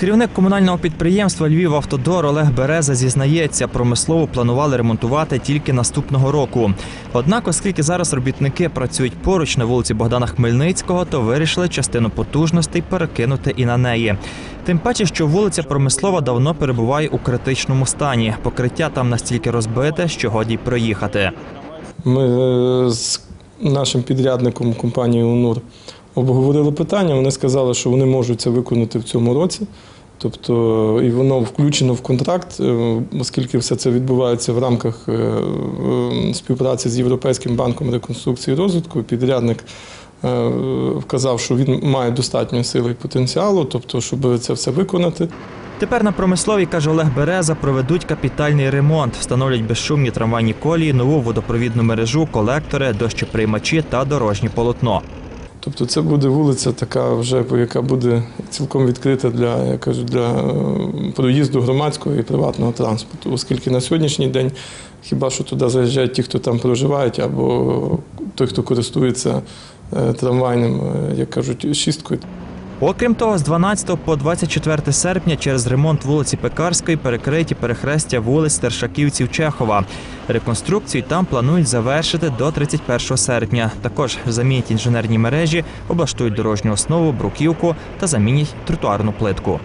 Керівник комунального підприємства Львівавтодор Олег Береза зізнається, промислово планували ремонтувати тільки наступного року. Однак, оскільки зараз робітники працюють поруч на вулиці Богдана Хмельницького, то вирішили частину потужностей перекинути і на неї. Тим паче, що вулиця Промислова давно перебуває у критичному стані. Покриття там настільки розбите, що годі проїхати. Ми е, з нашим підрядником компанією УНУР обговорили питання. Вони сказали, що вони можуть це виконати в цьому році. Тобто, і воно включено в контракт, е, оскільки все це відбувається в рамках е, е, співпраці з Європейським банком реконструкції і розвитку. Підрядник е, вказав, що він має достатньо сили і потенціалу, тобто, щоб це все виконати. Тепер на промисловій, каже Олег Береза, проведуть капітальний ремонт, встановлять безшумні трамвайні колії, нову водопровідну мережу, колектори, дощоприймачі та дорожнє полотно. Тобто це буде вулиця така, вже яка буде цілком відкрита для, я кажу, для е, проїзду громадського і приватного транспорту, оскільки на сьогоднішній день хіба що туди заїжджають ті, хто там проживають, або той, хто користується е, трамвайним, е, як кажуть, шісткою. Окрім того, з 12 по 24 серпня через ремонт вулиці Пекарської перекриті перехрестя вулиць Старшаківців Чехова. Реконструкцію там планують завершити до 31 серпня. Також замінять інженерні мережі, облаштують дорожню основу, бруківку та замінять тротуарну плитку.